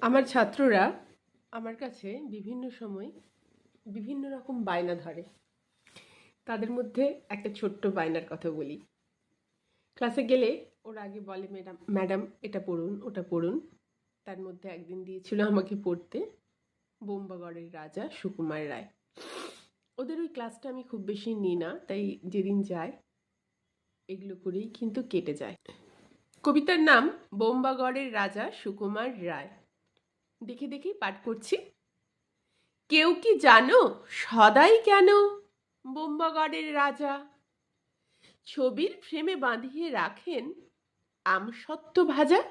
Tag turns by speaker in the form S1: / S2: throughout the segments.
S1: আমার ছাত্ররা আমার কাছে বিভিন্ন সময় বিভিন্ন রকম বায়না ধরে। তাদের মধ্যে একটা ছোট্ট বায়নার কথা বলি। ক্লাসে গেলে ওরা আগে বলে, ম্যাডাম ম্যাডাম, এটা পড়ুন, ওটা পড়ুন। তার মধ্যে একদিন দিয়েছিল আমাকে পড়তে, বোম্বাগড়ের রাজা সুকুমার রায়। ওদের ওই ক্লাসটা আমি খুব বেশি নিই না, তাই যেদিন যায়, এগুলো করেই কিন্তু কেটে যায়। কবিতার নাম, বোম্বাগড়ের রাজা সুকুমার রায়। দেখে দেখেই পাঠ করছি। কেউ কি জানো সদাই কেন বোম্বাগড়ের রাজা? ছবির ফ্রেমে বাঁধিয়ে রাখেন আমসত্ত্ব ভাজা।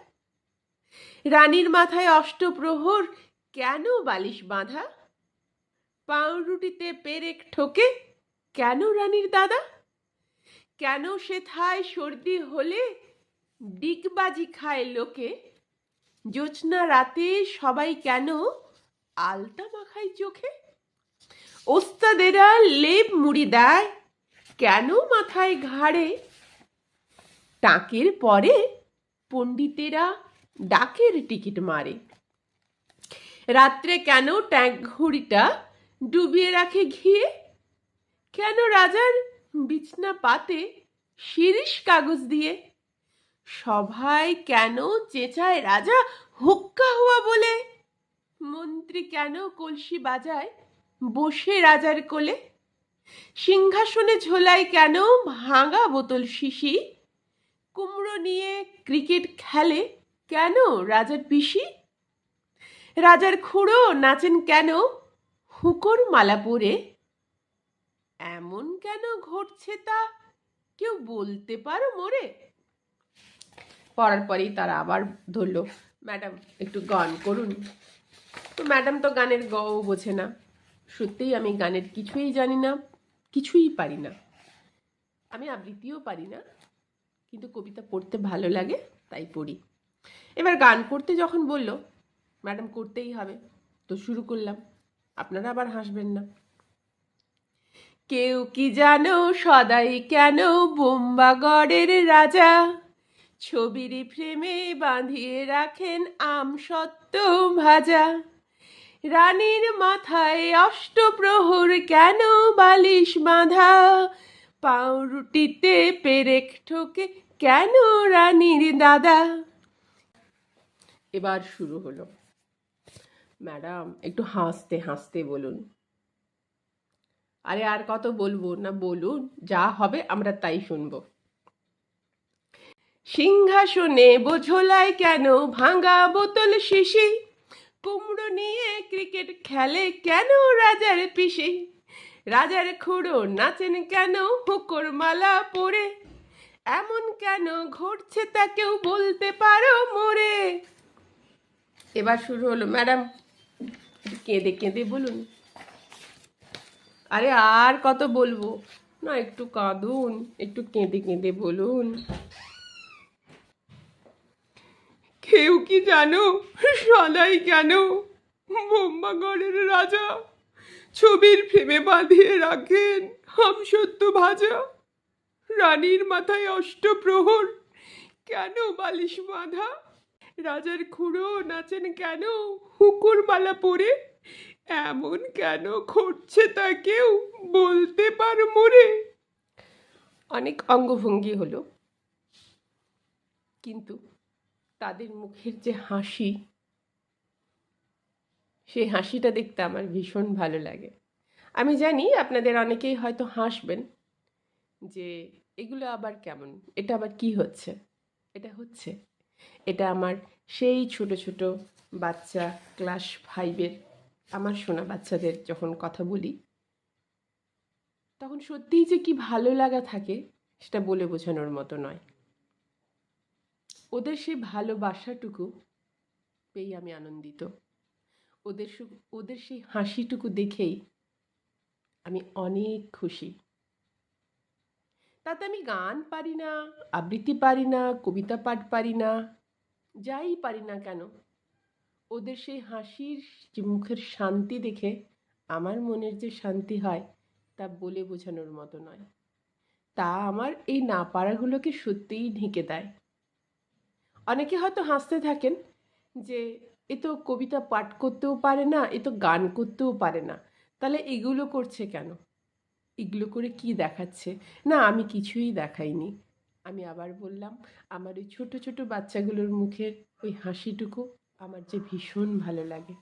S1: রানীর মাথায় অষ্টপ্রহর কেন বালিশ বাঁধা? পাউরুটিতে পেরেক ঠোকে কেন রানীর দাদা? কেন সে থায় সর্দি হলে ডিগবাজি খায় লোকে? জোছনা রাতে সবাই কেন আলতা মাখায় চোখে? ওস্তাদেরা লেপ মুড়ি দেয়, কেন মাথায় ঘাড়ে? টাকের পরে পণ্ডিতেরা ডাকের টিকিট মারে। রাত্রে কেন ট্যাঙ্ক ঘড়িটা ডুবিয়ে রাখে ঘিয়ে? কেন রাজার বিছনা পাতে শিরিষ কাগজ দিয়ে সভায় কেন চেঁচায় রাজা? হুক্কা হওয়া বলে। মন্ত্রী কেন কলসি বাজায়? বসে রাজার কোলে। সিংহাসনে ঝোলায় কেন ভাঙা বোতল শিশি? কুমড়ো নিয়ে ক্রিকেট খেলে কেন রাজার পিসি? রাজার খুঁড়ো নাচেন কেন হুকোর মালা পরে? এমন কেন ঘটছে তা? কেউ বলতে পারো মোরে? পড়ার পরেই তারা আবার ধরলো, ম্যাডাম, একটু গান করুন। তো ম্যাডাম তো গানের গও বোঝে না। সত্যিই আমি গানের কিছুই জানি না, কিছুই পারি না। আমি আবৃত্তিও পারি না, কিন্তু কবিতা পড়তে ভালো লাগে, তাই পড়ি। এবার গান করতে যখন বলল, ম্যাডাম, করতেই হবে। তো শুরু করলাম, আপনারা আবার হাসবেন না। কেউ কি জানো সদাই কেন বোম্বাগড়ের রাজা? ছবির ফ্রেমে বাঁধিয়ে রাখেন আম সত্য ভাজা। রানীর মাথায় অষ্টপ্রহর কেন বালিশ বাঁধা? পাউরুটিতে পেরেক ঠোকে কেন রানীর দাদা? এবার শুরু হলো। ম্যাডাম, একটু হাসতে হাসতে বলুন। আরে আর কত বলব? না, বলুন, যা হবে আমরা তাই শুনব। সিংহাসনে বোঝোলায় কেন ভাঙা বোতল শিশি? কুমড়ো নিয়ে ক্রিকেট খেলে কেন রাজার পিসি রাজার খুঁড়ো নাচেন কেন হুকোর মালা পরে? এমন কেন ঘটছে তা কেউ বলতে পারো মোরে? এবার শুরু হলো, ম্যাডাম। কেঁদে কেঁদে বলুন। আরে আর কত বলব? না, একটু কাঁদুন, একটু কেঁদে কেঁদে বলুন। কেউ কি জানো? সদাই কেন? বোম্বাগড়ের রাজা ছবির ফ্রেমে বাঁধিয়ে রাখেন হাম সত্য ভাজা। রানীর মাথায় অষ্টপ্রহর। কেন বালিশ বাঁধা? রাজার খুঁড়ো নাচেন কেন? হুকুর মালা পরে। এমন কেন ঘটছে তা কেউ বলতে পার মোরে অনেক অঙ্গভঙ্গি হলো। কিন্তু তাদের মুখের যে হাসি, সেই হাসিটা দেখতে আমার ভীষণ ভালো লাগে। আমি জানি আপনাদের অনেকেই হয়তো হাসবেন যে, এগুলো আবার কেমন? এটা আবার কি হচ্ছে? এটা হচ্ছে? এটা আমার সেই ছোট ছোট বাচ্চা ক্লাস ফাইভের, আমার শোনা বাচ্চাদের যখন কথা বলি, তখন সত্যিই যে কি ভালো লাগা থাকে, সেটা বলে বোঝানোর মতো নয়। ওদের সেই ভালোবাসাটুকু পেয়ে আমি আনন্দিত। ওদের ওদের সেই হাসিটুকু দেখেই আমি অনেক খুশি। তাতে আমি গান পারি না, আবৃত্তি পারি না, কবিতা পাঠ পারি না, যাই পারি না কেন, ওদের সেই হাসির যে মুখের শান্তি দেখে আমার মনের যে শান্তি হয় তা বলে বোঝানোর মতো নয়। তা আমার এই না পারাগুলোকে সত্যিই ঢেকে দেয়। অনেকে হয়তো হাসতে থাকেন যে, এ তো কবিতা পাঠ করতেও পারে না, এ তো গান করতেও পারে না। তাহলে এগুলো করছে কেন? এগুলো করে কি দেখাচ্ছে? না, আমি কিছুই দেখাইনি। আমি আবার বললাম, আমার ওই ছোটো ছোটো বাচ্চাগুলোর মুখের ওই হাসিটুকু আমার যে ভীষণ ভালো লাগে।